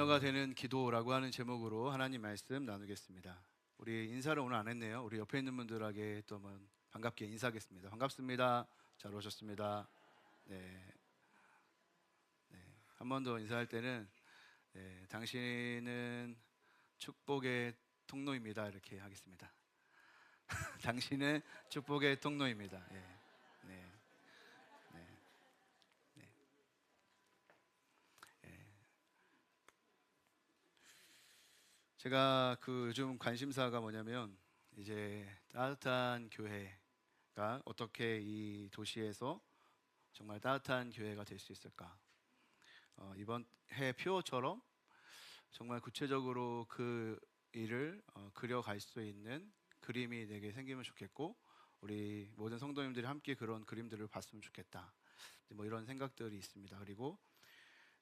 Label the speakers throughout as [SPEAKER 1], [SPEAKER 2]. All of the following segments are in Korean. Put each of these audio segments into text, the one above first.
[SPEAKER 1] 자녀가 되는 기도라고 하는 제목으로 하나님 말씀 나누겠습니다. 우리 인사를 오늘 안 했네요. 우리 옆에 있는 분들에게 또 한번 반갑게 인사하겠습니다. 반갑습니다. 잘 오셨습니다. 네. 네. 한 번 더 인사할 때는 네, 당신은 축복의 통로입니다. 이렇게 하겠습니다. 당신은 축복의 통로입니다. 예. 네. 네. 네. 예. 제가 그 요즘 관심사가 뭐냐면 이제 따뜻한 교회가 어떻게 이 도시에서 정말 따뜻한 교회가 될 수 있을까? 어, 이번 해 표어처럼 정말 구체적으로 그 일을 어, 그려갈 수 있는 그림이 내게 생기면 좋겠고 우리 모든 성도님들이 함께 그런 그림들을 봤으면 좋겠다. 뭐 이런 생각들이 있습니다. 그리고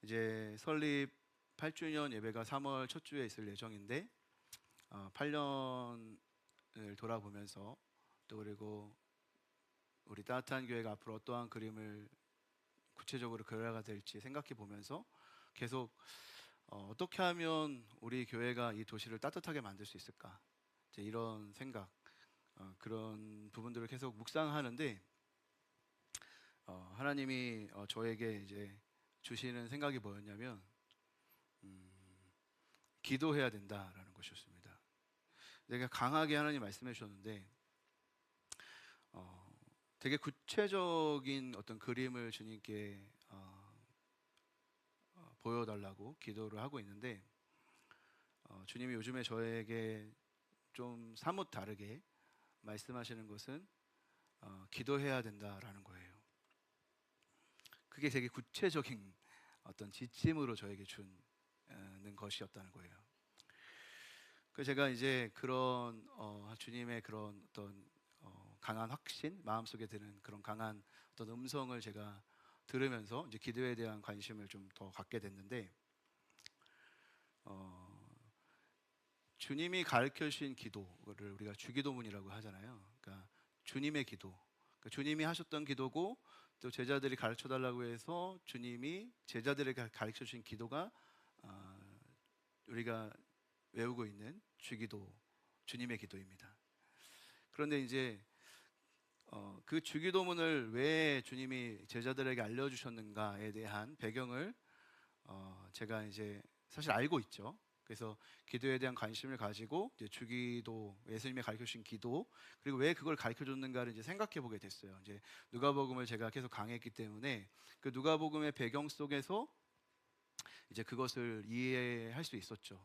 [SPEAKER 1] 이제 설립 8주년 예배가 3월 첫 주에 있을 예정인데 어, 8년을 돌아보면서 또 그리고 우리 따뜻한 교회가 앞으로 어떠한 그림을 구체적으로 그려가 될지 생각해 보면서 계속 어, 어떻게 하면 우리 교회가 이 도시를 따뜻하게 만들 수 있을까? 이런 생각 어, 그런 부분들을 계속 묵상하는데 어, 하나님이 어, 저에게 이제 주시는 생각이 뭐였냐면 음, 기도해야 된다라는 것이었습니다. 내가 강하게 하나님 말씀해 주셨는데 어, 되게 구체적인 어떤 그림을 주님께 어, 어, 보여달라고 기도를 하고 있는데 어, 주님이 요즘에 저에게 좀 사뭇 다르게 말씀하시는 것은 어, 기도해야 된다라는 거예요. 그게 되게 구체적인 어떤 지침으로 저에게 주는 것이었다는 거예요. 그 제가 이제 그런 어, 주님의 그런 어떤 어, 강한 확신, 마음속에 드는 그런 강한 어떤 음성을 제가 들으면서 이제 기도에 대한 관심을 좀 더 갖게 됐는데 어, 주님이 가르쳐 주신 기도를 우리가 주기도문이라고 하잖아요. 그러니까 주님의 기도. 그러니까 주님이 하셨던 기도고 또 제자들이 가르쳐 달라고 해서 주님이 제자들에게 가르쳐 주신 기도가 어, 우리가 외우고 있는 주기도 주님의 기도입니다. 그런데 이제 어, 그 주기도문을 왜 주님이 제자들에게 알려주셨는가에 대한 배경을 어, 제가 이제 사실 알고 있죠. 그래서 기도에 대한 관심을 가지고 이제 주기도 예수님이 가르쳐 주신 기도 그리고 왜 그걸 가르쳐 줬는가를 이제 생각해 보게 됐어요. 이제 누가복음을 제가 계속 강했기 때문에 그 누가복음의 배경 속에서 이제 그것을 이해할 수 있었죠.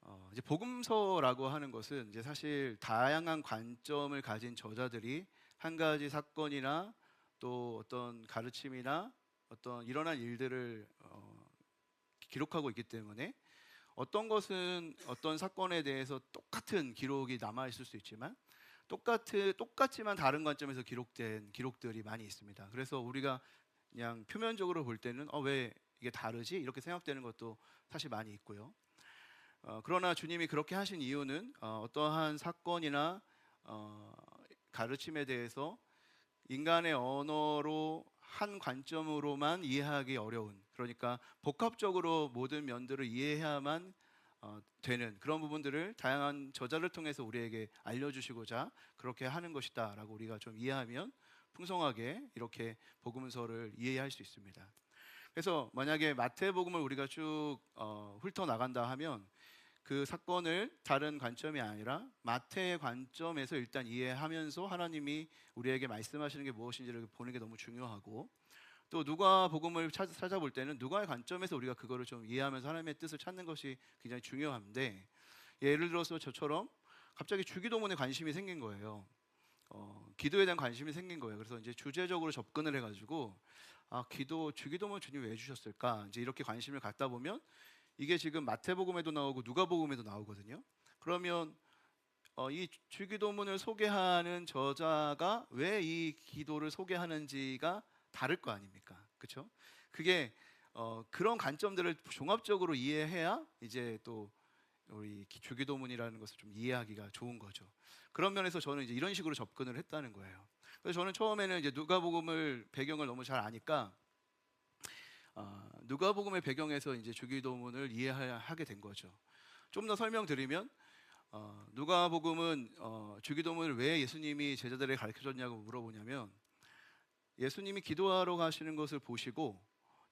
[SPEAKER 1] 어, 이제 복음서라고 하는 것은 이제 사실 다양한 관점을 가진 저자들이 한 가지 사건이나 또 어떤 가르침이나 어떤 일어난 일들을 어, 기록하고 있기 때문에 어떤 것은 어떤 사건에 대해서 똑같은 기록이 남아 있을 수 있지만 똑같은 똑같지만 다른 관점에서 기록된 기록들이 많이 있습니다. 그래서 우리가 그냥 표면적으로 볼 때는 어, 왜 이게 다르지 이렇게 생각되는 것도 사실 많이 있고요. 어, 그러나 주님이 그렇게 하신 이유는 어, 떠한 사건이나 어, 가르침에 대해서 인간의 언어로 한 관점으로만 이해하기 어려운 그러니까 복합적으로 모든 면들을 이해해야만 어, 되는 그런 부분들을 다양한 저자를 통해서 우리에게 알려주시고자 그렇게 하는 것이다라고 우리가 좀 이해하면 풍성하게 이렇게 복음서를 이해할 수 있습니다. 그래서 만약에 마태복음을 우리가 쭉 어, 훑어 나간다 하면 그 사건을 다른 관점이 아니라 마태의 관점에서 일단 이해하면서 하나님이 우리에게 말씀하시는 게 무엇인지를 보는 게 너무 중요하고 또 누가 복음을 찾아, 볼 때는 누가의 관점에서 우리가 그거를 좀 이해하면서 하나님의 뜻을 찾는 것이 굉장히 중요한데 예를 들어서 저처럼 갑자기 주기도문에 관심이 생긴 거예요. 어, 기도에 대한 관심이 생긴 거예요. 그래서 이제 주제적으로 접근을 해가지고 아 기도 주기도문 주님 왜 주셨을까? 이제 이렇게 관심을 갖다 보면 이게 지금 마태복음에도 나오고 누가복음에도 나오거든요. 그러면 어, 이 주기도문을 소개하는 저자가 왜 이 기도를 소개하는지가 다를 거 아닙니까? 그렇죠? 그게 어, 그런 관점들을 종합적으로 이해해야 이제 또 우리 주기도문이라는 것을 좀 이해하기가 좋은 거죠. 그런 면에서 저는 이제 이런 식으로 접근을 했다는 거예요. 그래서 저는 처음에는 이제 누가복음을 배경을 너무 잘 아니까 아, 누가복음의 배경에서 이제 주기도문을 이해하게 된 거죠. 좀 더 설명드리면 어, 누가복음은 어, 주기도문을 왜 예수님이 제자들에게 가르쳐 줬냐고 물어보냐면 예수님이 기도하러 가시는 것을 보시고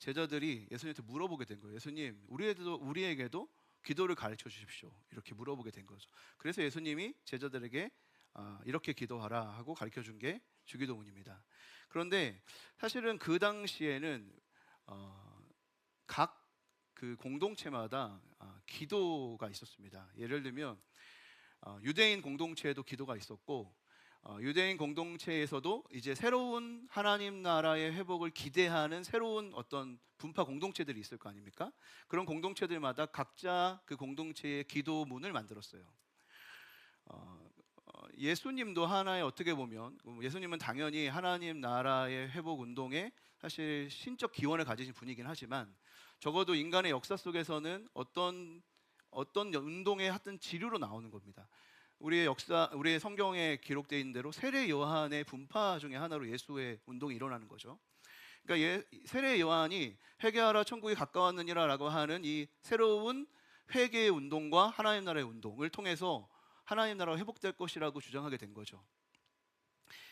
[SPEAKER 1] 제자들이 예수님한테 물어보게 된 거예요. 예수님, 우리에게도 우리에게도 기도를 가르쳐 주십시오. 이렇게 물어보게 된 거죠. 그래서 예수님이 제자들에게 아, 이렇게 기도하라 하고 가르쳐 준 게 주기도문입니다. 그런데 사실은 그 당시에는 어, 각그 공동체마다 아, 기도가 있었습니다. 예를 들면 어, 유대인 공동체에도 기도가 있었고 어, 유대인 공동체에서도 이제 새로운 하나님 나라의 회복을 기대하는 새로운 어떤 분파 공동체들이 있을 거 아닙니까? 그런 공동체들마다 각자 그 공동체의 기도문을 만들었어요. 어, 어, 예수님도 하나의 어떻게 보면 예수님은 당연히 하나님 나라의 회복 운동에 사실 신적 기원을 가지신 분이긴 하지만 적어도 인간의 역사 속에서는 어떤 어떤 운동의 하여튼 지류로 나오는 겁니다. 우리의 역사, 우리의 성경에 기록되어 있는 대로 세례 요한의 분파 중에 하나로 예수의 운동이 일어나는 거죠. 그러니까 예, 세례 요한이 회개하라 천국이 가까웠느니라라고 하는 이 새로운 회개의 운동과 하나님 나라의 운동을 통해서 하나님 나라가 회복될 것이라고 주장하게 된 거죠.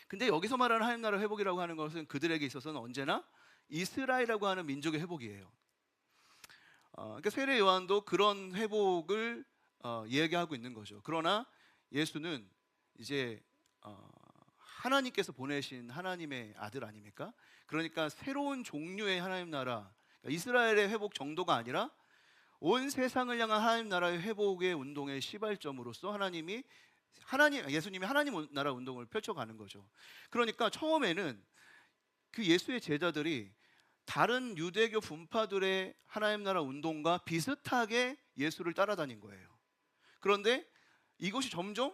[SPEAKER 1] 근데 여기서 말하는 하나님 나라 회복이라고 하는 것은 그들에게 있어서는 언제나 이스라엘이라고 하는 민족의 회복이에요. 어, 그러니까 세례 요한도 그런 회복을 어, 이야기하고 있는 거죠. 그러나 예수는 이제 어, 하나님께서 보내신 하나님의 아들 아닙니까? 그러니까 새로운 종류의 하나님 나라, 그러니까 이스라엘의 회복 정도가 아니라 온 세상을 향한 하나님 나라의 회복의 운동의 시발점으로서 하나님이 하나님 예수님이 하나님 나라 운동을 펼쳐가는 거죠. 그러니까 처음에는 그 예수의 제자들이 다른 유대교 분파들의 하나님 나라 운동과 비슷하게 예수를 따라다닌 거예요. 그런데 이것이 점점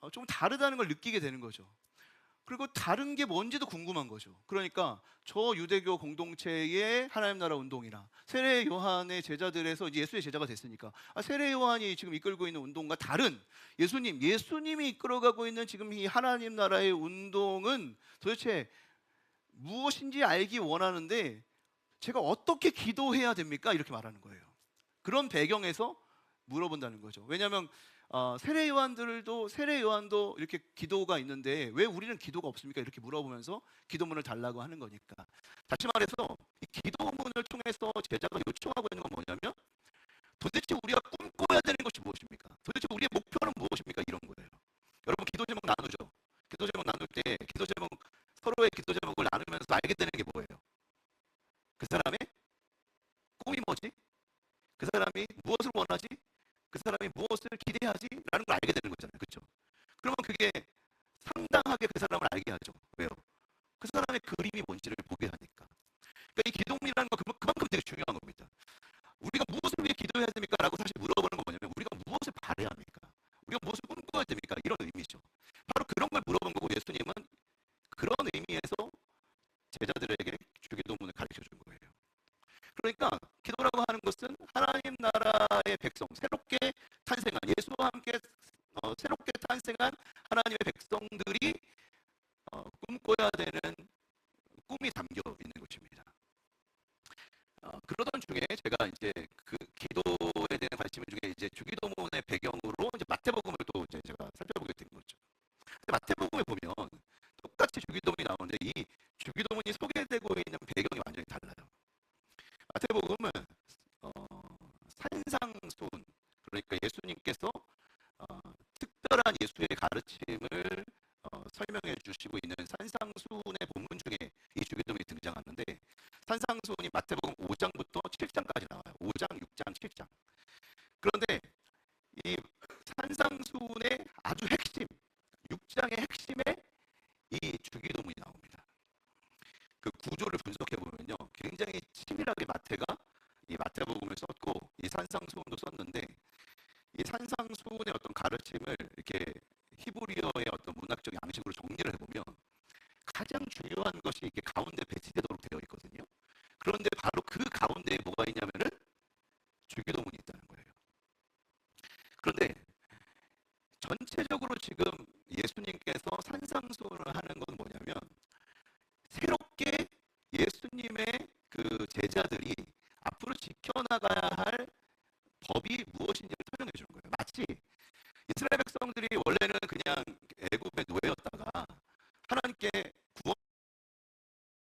[SPEAKER 1] 어, 좀 다르다는 걸 느끼게 되는 거죠. 그리고 다른 게 뭔지도 궁금한 거죠. 그러니까 저 유대교 공동체의 하나님 나라 운동이나 세례 요한의 제자들에서 이제 예수의 제자가 됐으니까 아, 세례 요한이 지금 이끌고 있는 운동과 다른 예수님, 예수님이 이끌어가고 있는 지금 이 하나님 나라의 운동은 도대체 무엇인지 알기 원하는데 제가 어떻게 기도해야 됩니까? 이렇게 말하는 거예요. 그런 배경에서 물어본다는 거죠. 왜냐하면 어, 세례 요한들도 세례 요한도 이렇게 기도가 있는데 왜 우리는 기도가 없습니까? 이렇게 물어보면서 기도문을 달라고 하는 거니까. 다시 말해서 이 기도문을 통해서 제자가 요청하고 있는 건 뭐냐면 도대체 우리가 꿈꿔야 되는 것이 무엇입니까? 도대체 우리의 목표는 무엇입니까? 이런 거예요. 여러분 기도 제목 나누죠. 기도 제목 나눌 때 기도 제목 서로의 기도 제목을 나누면서 알게 되는 게 뭐예요? 그 사람의 꿈이 뭐지? 그 사람이 무엇을 원하지? 그 사람이 무엇을 기대하지라는 걸 알게 되는 거잖아요. 그렇죠? 그러면 그게 상당하게 그 사람을 알게 하죠. 왜요? 그 사람의 그림이 뭔지를 보게 하니까. 그러니까 이 기도문이라는 건 그만큼 되게 중요한 겁니다. 우리가 무엇을 위해 기도해야 됩니까? 라고 사실 물어보는 건 뭐냐면 우리가 무엇을 바래야 합니까? 우리가 무엇을 꿈꿔야 됩니까? 이런 의미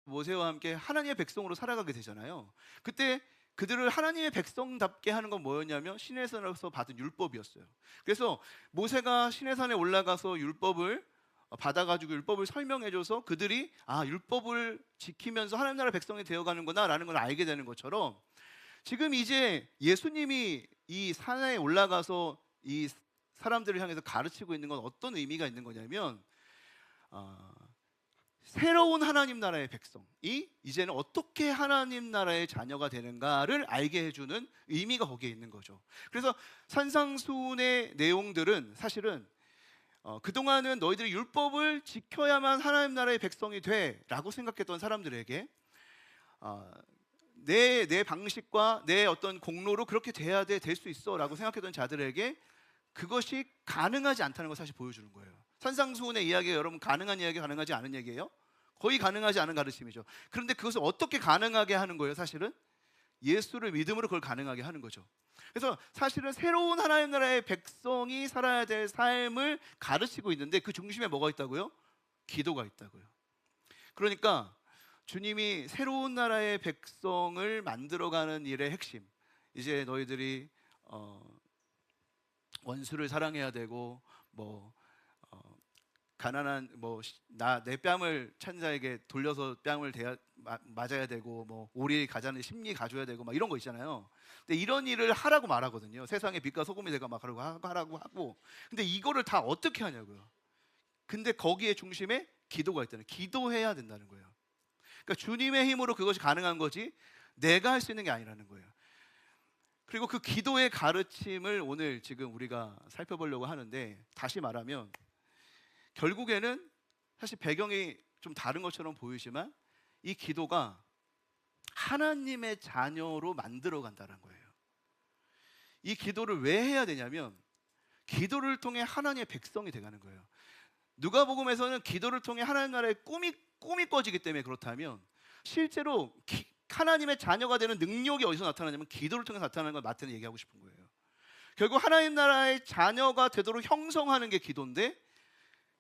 [SPEAKER 1] 모세와 함께 하나님의 백성으로 살아가게 되잖아요. 그때 그들을 하나님의 백성답게 하는 건 뭐였냐면 시내산에서 받은 율법이었어요. 그래서 모세가 시내산에 올라가서 율법을 받아가지고 율법을 설명해줘서 그들이 아 율법을 지키면서 하나님 나라 백성이 되어가는구나라는 걸 알게 되는 것처럼 지금 이제 예수님이 이 산에 올라가서 이 사람들을 향해서 가르치고 있는 건 어떤 의미가 있는 거냐면 어, 새로운 하나님 나라의 백성이 이제는 어떻게 하나님 나라의 자녀가 되는가를 알게 해주는 의미가 거기에 있는 거죠. 그래서 산상수훈의 내용들은 사실은 어, 그동안은 너희들이 율법을 지켜야만 하나님 나라의 백성이 돼 라고 생각했던 사람들에게 어, 내, 내 방식과 내 어떤 공로로 그렇게 돼야 돼, 될 수 있어 라고 생각했던 자들에게 그것이 가능하지 않다는 걸 사실 보여주는 거예요. 산상수훈의 이야기가 여러분 가능한 이야기, 가능하지 않은 얘기예요? 거의 가능하지 않은 가르침이죠. 그런데 그것을 어떻게 가능하게 하는 거예요, 사실은? 예수를 믿음으로 그걸 가능하게 하는 거죠. 그래서 사실은 새로운 하나님 나라의 백성이 살아야 될 삶을 가르치고 있는데 그 중심에 뭐가 있다고요? 기도가 있다고요. 그러니까 주님이 새로운 나라의 백성을 만들어가는 일의 핵심. 이제 너희들이 어, 원수를 사랑해야 되고 뭐 어, 가난한 뭐 나 내 뺨을 찬자에게 돌려서 뺨을 대야, 마, 맞아야 되고 뭐 오리 가자는 심리 가져야 되고 막 이런 거 있잖아요. 근데 이런 일을 하라고 말하거든요. 세상에 빛과 소금이 되가 막 하라고 하- 하라고 하고. 근데 이거를 다 어떻게 하냐고요. 근데 거기에 중심에 기도가 있다는 기도해야 된다는 거예요. 그러니까 주님의 힘으로 그것이 가능한 거지 내가 할 수 있는 게 아니라는 거예요. 그리고 그 기도의 가르침을 오늘 지금 우리가 살펴보려고 하는데 다시 말하면 결국에는 사실 배경이 좀 다른 것처럼 보이지만 이 기도가 하나님의 자녀로 만들어 간다는 거예요. 이 기도를 왜 해야 되냐면 기도를 통해 하나님의 백성이 돼가는 거예요. 누가복음에서는 기도를 통해 하나님 나라의 꿈이 꿈이 꿔지기 때문에 그렇다면 실제로 기- 하나님의 자녀가 되는 능력이 어디서 나타나냐면 기도를 통해서 나타나는 걸 마태는 얘기하고 싶은 거예요. 결국 하나님 나라의 자녀가 되도록 형성하는 게 기도인데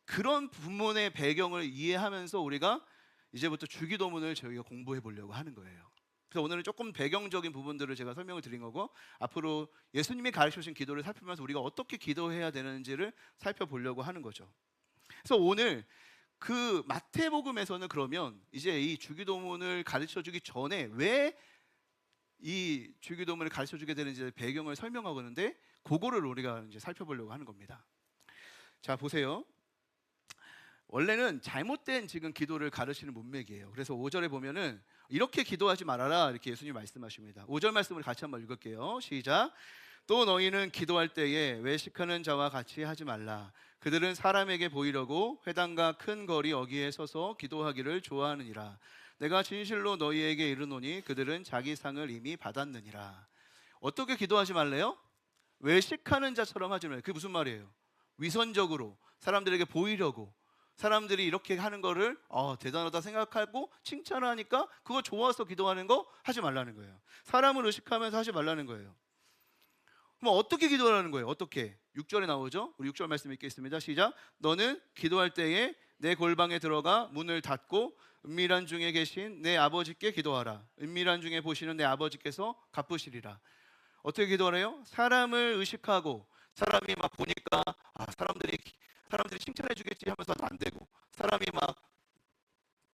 [SPEAKER 1] 그런 부문의 배경을 이해하면서 우리가 이제부터 주기도문을 저희가 공부해 보려고 하는 거예요. 그래서 오늘은 조금 배경적인 부분들을 제가 설명을 드린 거고 앞으로 예수님이 가르쳐 주신 기도를 살피면서 우리가 어떻게 기도해야 되는지를 살펴보려고 하는 거죠. 그래서 오늘 그 마태복음에서는 그러면 이제 이 주기도문을 가르쳐 주기 전에 왜 이 주기도문을 가르쳐 주게 되는지 배경을 설명하고 있는데 그거를 우리가 이제 살펴보려고 하는 겁니다. 자, 보세요. 원래는 잘못된 지금 기도를 가르치는 문맥이에요. 그래서 5절에 보면은 이렇게 기도하지 말아라 이렇게 예수님 말씀하십니다. 5절 말씀을 같이 한번 읽을게요. 시작. 또 너희는 기도할 때에 외식하는 자와 같이 하지 말라. 그들은 사람에게 보이려고 회당과 큰 거리 어기에 서서 기도하기를 좋아하느니라. 내가 진실로 너희에게 이르노니 그들은 자기 상을 이미 받았느니라. 어떻게 기도하지 말래요? 외식하는 자처럼 하지 말래요. 그게 무슨 말이에요? 위선적으로 사람들에게 보이려고 사람들이 이렇게 하는 거를 어, 대단하다 생각하고 칭찬하니까 그거 좋아서 기도하는 거 하지 말라는 거예요. 사람을 의식하면서 하지 말라는 거예요. 그럼 어떻게 기도하라는 거예요? 어떻게? 6절에 나오죠? 우리 6절 말씀 읽겠습니다. 시작. 너는 기도할 때에 내 골방에 들어가 문을 닫고 은밀한 중에 계신 내 아버지께 기도하라. 은밀한 중에 보시는 내 아버지께서 갚으시리라. 어떻게 기도하래요? 사람을 의식하고 사람이 막 보니까 아 사람들이 사람들이 칭찬해 주겠지 하면서 안 되고 사람이 막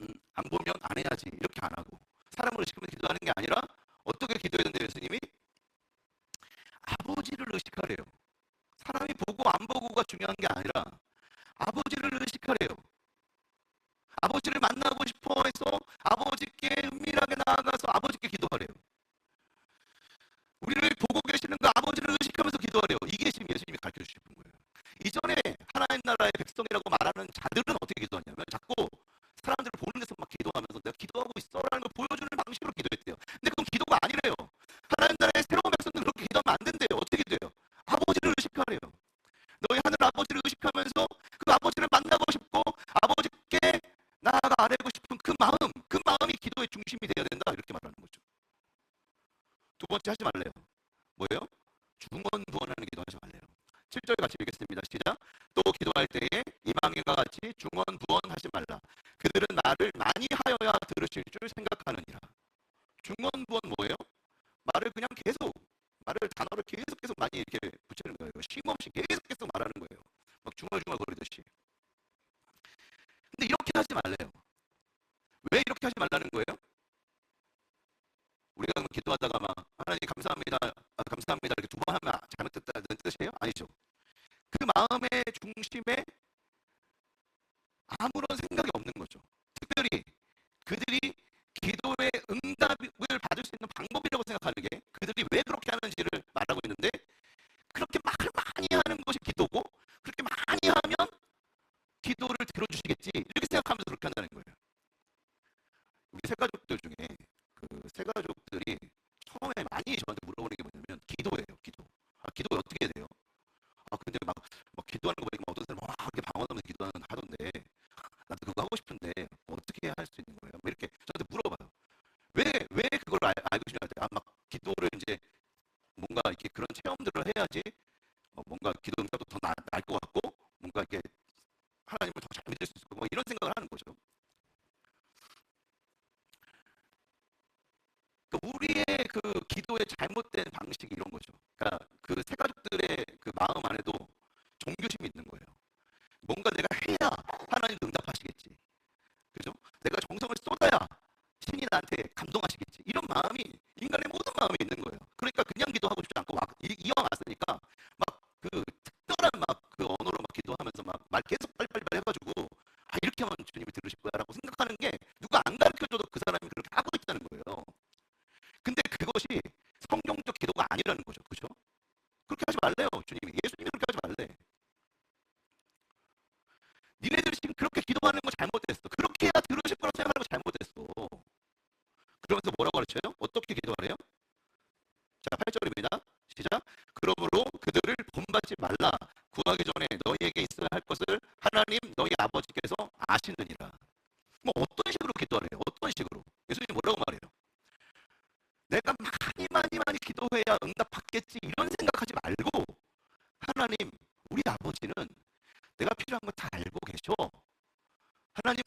[SPEAKER 1] 음, 안 보면 안 해야지 이렇게 안 하고 사람을 의식하면서 기도하는 게 아니라 어떻게 된대요 예수님이? 아버지를 의식하래요. 사람이 보고 안 보고가 중요한 게 아니라 아버지를 의식하래요. 아버지를 만나고 싶어 해서 아버지께 은밀하게 나아가서 아버지께 기도하래요. 우리를 보고 계시는 그 아버지를 의식하면서 기도하래요. 이게 지금 예수님이 가르쳐 주신 거예요 이전에 하나님 나라의 백성이라고 말하는 자들은 어떻게 기도하냐면 자꾸 사람들을 보는 데서 막 기도하면서 내가 기도하고 있어라는 걸 보여주는 방식으로 기도했대요. 근데 그건 기도가 아니래요. 하나님 나라의 새로운 백성들은 그렇게 기도하면 안 된대요. 어떻게 기도해요? 아버지를 의식하래요. 너희 하늘 아버지를 의식하면서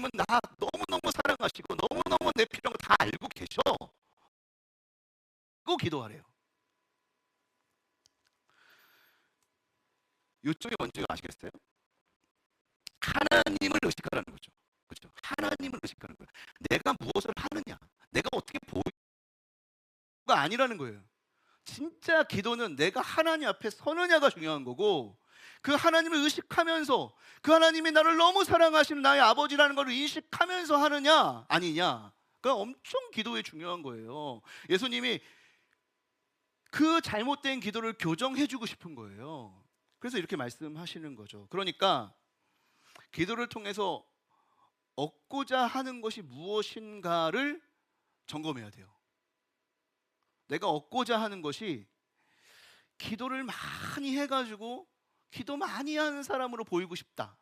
[SPEAKER 2] 하나님은 나 너무너무 사랑하시고 너무너무 내 필요한 거 다 알고 계셔. 꼭 기도하래요. 이쪽이 뭔지 아시겠어요? 하나님을 의식하라는 거죠. 그렇죠? 하나님을 의식하는 거예요. 내가 무엇을 하느냐, 내가 어떻게 보이
[SPEAKER 1] 가 아니라는 거예요. 진짜 기도는 내가 하나님 앞에 서느냐가 중요한 거고 그 하나님을 의식하면서 그 하나님이 나를 너무 사랑하시는 나의 아버지라는 걸 인식하면서 하느냐 아니냐 그가 엄청 기도에 중요한 거예요. 예수님이 그 잘못된 기도를 교정해 주고 싶은 거예요. 그래서 이렇게 말씀하시는 거죠. 그러니까 기도를 통해서 얻고자 하는 것이 무엇인가를 점검해야 돼요. 내가 얻고자 하는 것이 기도를 많이 해가지고 기도 많이 하는 사람으로 보이고 싶다.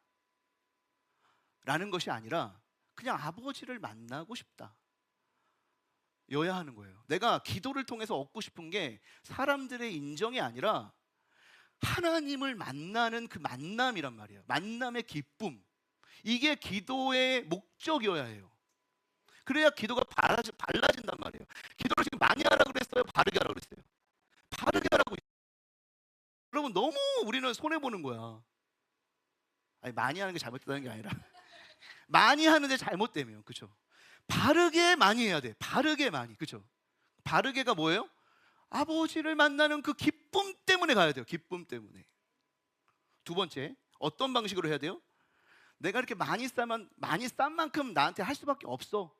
[SPEAKER 1] 라는 것이 아니라 그냥 아버지를 만나고 싶다. 여야 하는 거예요. 내가 기도를 통해서 얻고 싶은 게 사람들의 인정이 아니라 하나님을 만나는 그 만남이란 말이에요. 만남의 기쁨. 이게 기도의 목적이어야 해요. 그래야 기도가 발라지, 발라진단 말이에요. 기도를 지금 많이 하라고 그랬어요? 바르게 하라고 그랬어요? 바르게 하라고. 여러분, 너무 우리는 손해 보는 거야. 아니, 많이 하는 게 잘못됐다는 게 아니라, 많이 하는데 잘못되면, 그죠? 바르게 많이 해야 돼. 바르게 많이, 그죠? 바르게가 뭐예요? 아버지를 만나는 그 기쁨 때문에 가야 돼요. 기쁨 때문에. 두 번째, 어떤 방식으로 해야 돼요? 내가 이렇게 많이 싸면 많이 싼 만큼 나한테 할 수밖에 없어.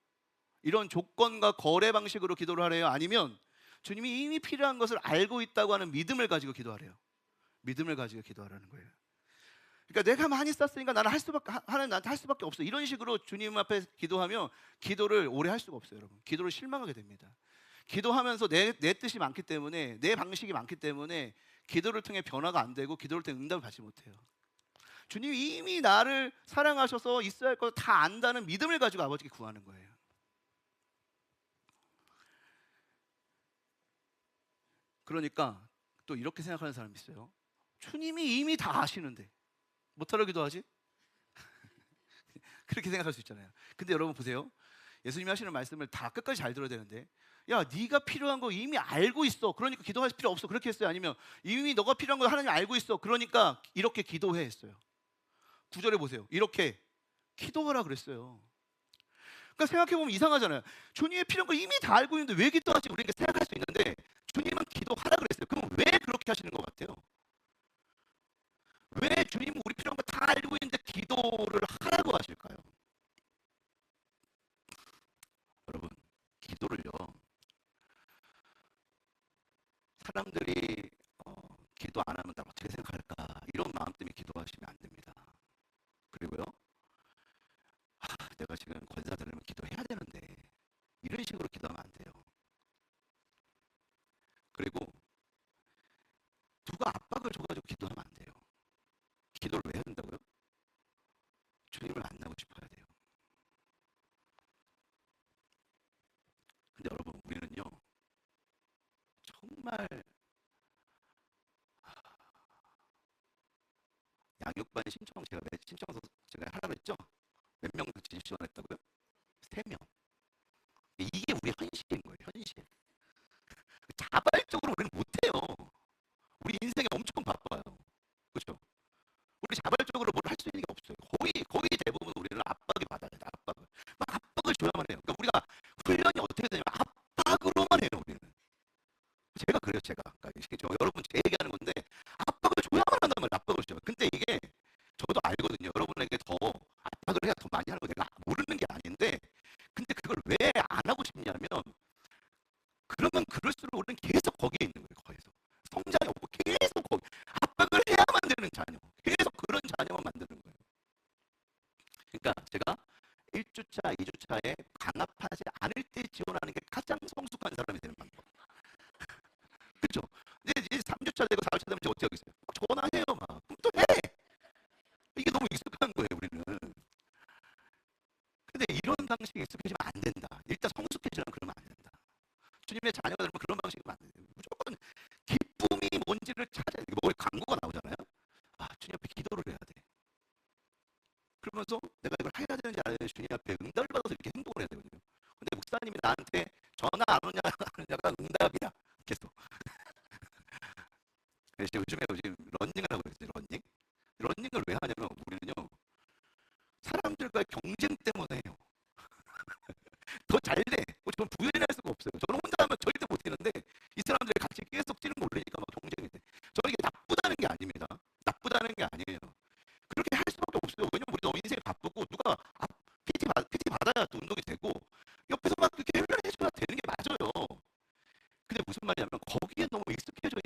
[SPEAKER 1] 이런 조건과 거래 방식으로 기도를 하래요? 아니면 주님이 이미 필요한 것을 알고 있다고 하는 믿음을 가지고 기도하래요? 믿음을 가지고 기도하라는 거예요. 그러니까 내가 많이 썼으니까 나는 할 수밖에 하나님 나한테 할 수밖에 없어. 이런 식으로 주님 앞에 기도하면 기도를 오래 할 수가 없어요, 여러분. 기도를 실망하게 됩니다. 기도하면서 내, 내 뜻이 많기 때문에 내 방식이 많기 때문에 기도를 통해 변화가 안 되고 기도를 통해 응답을 받지 못해요. 주님이 이미 나를 사랑하셔서 있어야 할 것을 다 안다는 믿음을 가지고 아버지께 구하는 거예요. 그러니까 또 이렇게 생각하는 사람이 있어요. 주님이 이미 다 아시는데 못하러 기도하지? 그렇게 생각할 수 있잖아요. 근데 여러분 보세요. 예수님이 하시는 말씀을 다 끝까지 잘 들어야 되는데 야 네가 필요한 거 이미 알고 있어. 그러니까 기도할 필요 없어. 그렇게 했어요? 아니면 이미 너가 필요한 거 하나님 알고 있어. 그러니까 이렇게 기도해 했어요. 구절에 보세요. 이렇게 기도하라 그랬어요. 그러니까 생각해보면 이상하잖아요. 주님의 필요한 거 이미 다 알고 있는데 왜 기도하지? 우리가 생각할 수 있는데 주님은 기도하라 그랬어요. 그럼 왜 그렇게 하시는 것 같아요? 친구인데 기도를 하라고 하실까요? 여러분, 기도를요. 사람들이 어, 기도 안 하면 나 어떻게 생각할까 이런 마음 때문에 기도하시면 안 됩니다. 그리고요. 아, 내가 지금 권사 들으면 기도해야 되는데 이런 식으로 기도하면 안 돼요. 그리고 누가 압박을 줘가지고 기도하면 안 정말 양육반 신청 제가 내 신청서 제가 하라고 했죠? 몇 명 같이 지원했다고요? 세 명. 이게 우리 현실인 거예요. 현실. 자발적으로 우리는 못해. 왜냐하면 거기에 너무 익숙해져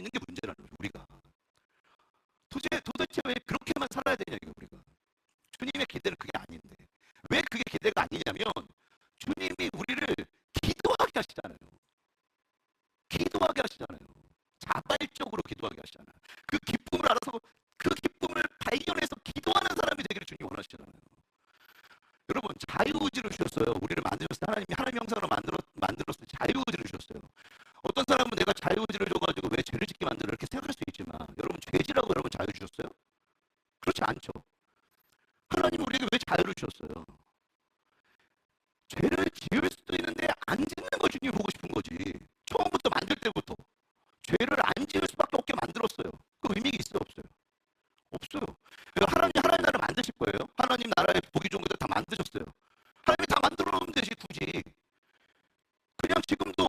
[SPEAKER 1] 지금도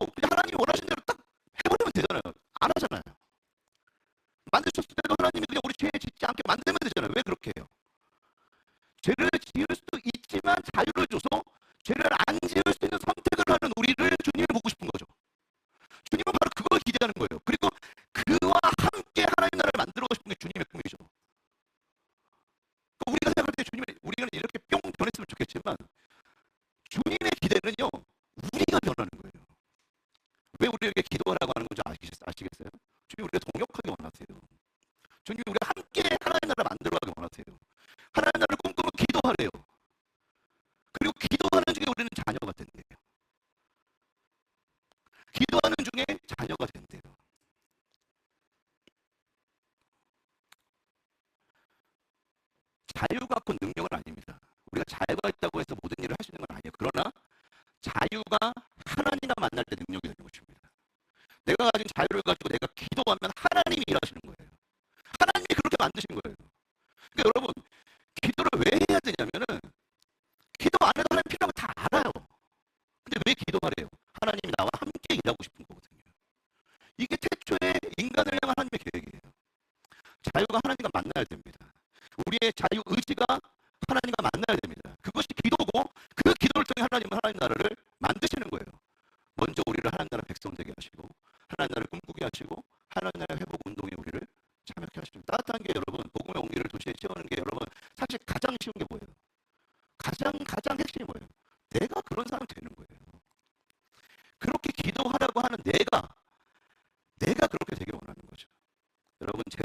[SPEAKER 1] 우리가
[SPEAKER 2] 자유가 있다고 해서 모든 일을 할 수 있는 건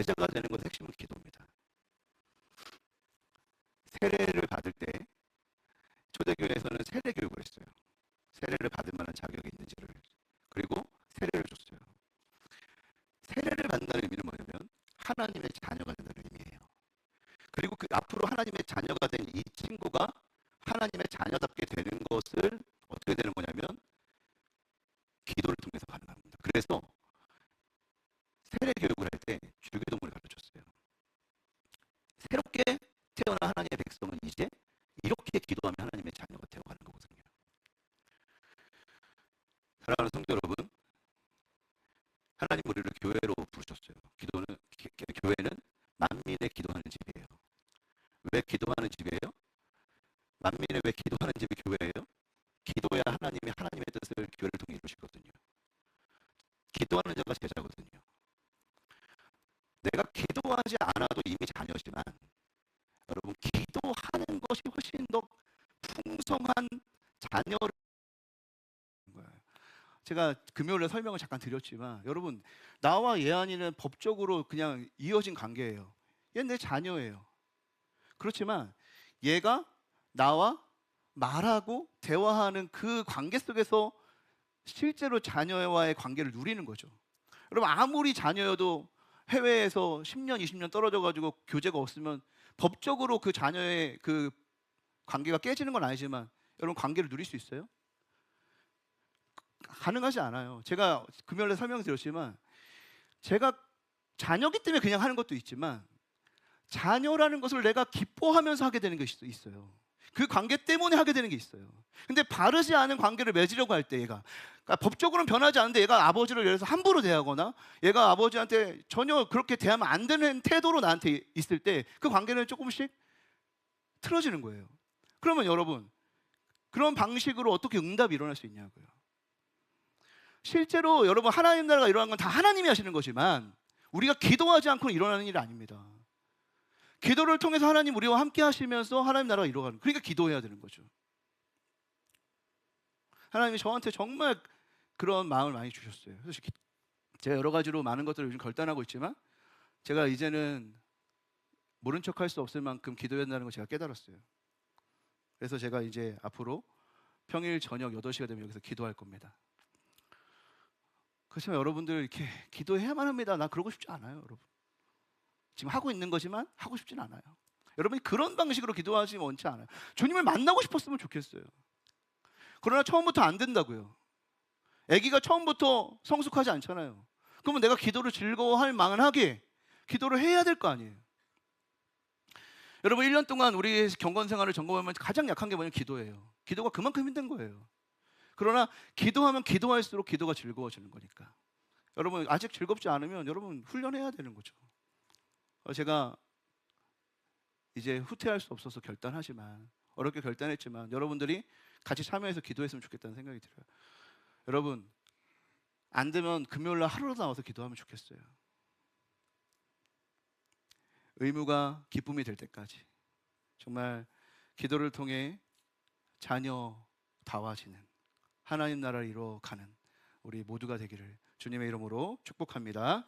[SPEAKER 2] 제자가 되는 것의 핵심은 기도입니다. 세례를 받을 때 초대교회에서는 세례 교육을 했어요. 세례를 받을 만한 자격이 있는지를 그리고 세례를 줬어요. 세례를 받는다는 의미는 뭐냐면 하나님의 자녀가 된다는 의미예요. 그리고 그 앞으로 하나님의 자녀가 된 이 친구가 하나님의 자녀답게 되는 것을 어떻게 되는 거냐면 기도를 통해서 가능합니다. 그래서 백성은 이제 이렇게 기도하면 하나님의 자녀가 되어가는 거거든요. 사랑하는 성도 여러분, 하나님 우리를 교회로 부르셨어요. 기도는 교회는 만민의 기도하는 집이에요. 왜 기도하는 집이에요? 만민의 왜 기도하는 집이 교회예요? 기도야 하나님이 하나님의 뜻을 교회를 통해 이루시거든요. 기도하는 자가 제자거든요. 내가 기도하지 않아도 이미 자녀지만 풍성한 자녀를.
[SPEAKER 1] 제가 금요일에 설명을 잠깐 드렸지만 여러분 나와 예안이는 법적으로 그냥 이어진 관계예요. 얘는 내 자녀예요. 그렇지만 얘가 나와 말하고 대화하는 그 관계 속에서 실제로 자녀와의 관계를 누리는 거죠. 여러분 아무리 자녀여도 해외에서 10년, 20년 떨어져 가지고 교제가 없으면 법적으로 그 자녀의 그 관계가 깨지는 건 아니지만 여러분 관계를 누릴 수 있어요? 가능하지 않아요. 제가 금요일에 설명드렸지만 제가 자녀기 때문에 그냥 하는 것도 있지만 자녀라는 것을 내가 기뻐하면서 하게 되는 것이 있어요. 그 관계 때문에 하게 되는 게 있어요. 근데 바르지 않은 관계를 맺으려고 할 때 얘가 그러니까 법적으로는 변하지 않는데 얘가 아버지를 예를 들어서 함부로 대하거나 얘가 아버지한테 전혀 그렇게 대하면 안 되는 태도로 나한테 있을 때 그 관계는 조금씩 틀어지는 거예요. 그러면 여러분 그런 방식으로 어떻게 응답이 일어날 수 있냐고요. 실제로 여러분 하나님 나라가 일어나는 건다 하나님이 하시는 거지만 우리가 기도하지 않고는 일어나는 일이 아닙니다. 기도를 통해서 하나님 우리와 함께 하시면서 하나님 나라가 이루어가는 그러니까 기도해야 되는 거죠. 하나님이 저한테 정말 그런 마음을 많이 주셨어요. 기- 제가 여러 가지로 많은 것들을 요즘 결단하고 있지만 제가 이제는 모른 척할 수 없을 만큼 기도해야 된다는 걸 제가 깨달았어요. 그래서 제가 이제 앞으로 평일 저녁 8시가 되면 여기서 기도할 겁니다. 그렇지만 여러분들 이렇게 기도해야만 합니다. 나 그러고 싶지 않아요, 여러분. 지금 하고 있는 거지만 하고 싶진 않아요. 여러분이 그런 방식으로 기도하지 원치 않아요. 주님을 만나고 싶었으면 좋겠어요. 그러나 처음부터 안 된다고요. 아기가 처음부터 성숙하지 않잖아요. 그러면 내가 기도를 즐거워할 만하게 기도를 해야 될 거 아니에요. 여러분 1년 동안 우리 경건 생활을 점검하면 가장 약한 게 뭐냐면 기도예요. 기도가 그만큼 힘든 거예요. 그러나 기도하면 기도할수록 기도가 즐거워지는 거니까. 여러분 아직 즐겁지 않으면 여러분 훈련해야 되는 거죠. 어, 제가 이제 후퇴할 수 없어서 결단하지만 어렵게 결단했지만 여러분들이 같이 참여해서 기도했으면 좋겠다는 생각이 들어요. 여러분 안 되면 금요일 날 하루라도 나와서 기도하면 좋겠어요. 의무가 기쁨이 될 때까지 정말 기도를 통해 자녀다워지는 하나님 나라를 이루어가는 우리 모두가 되기를 주님의 이름으로 축복합니다.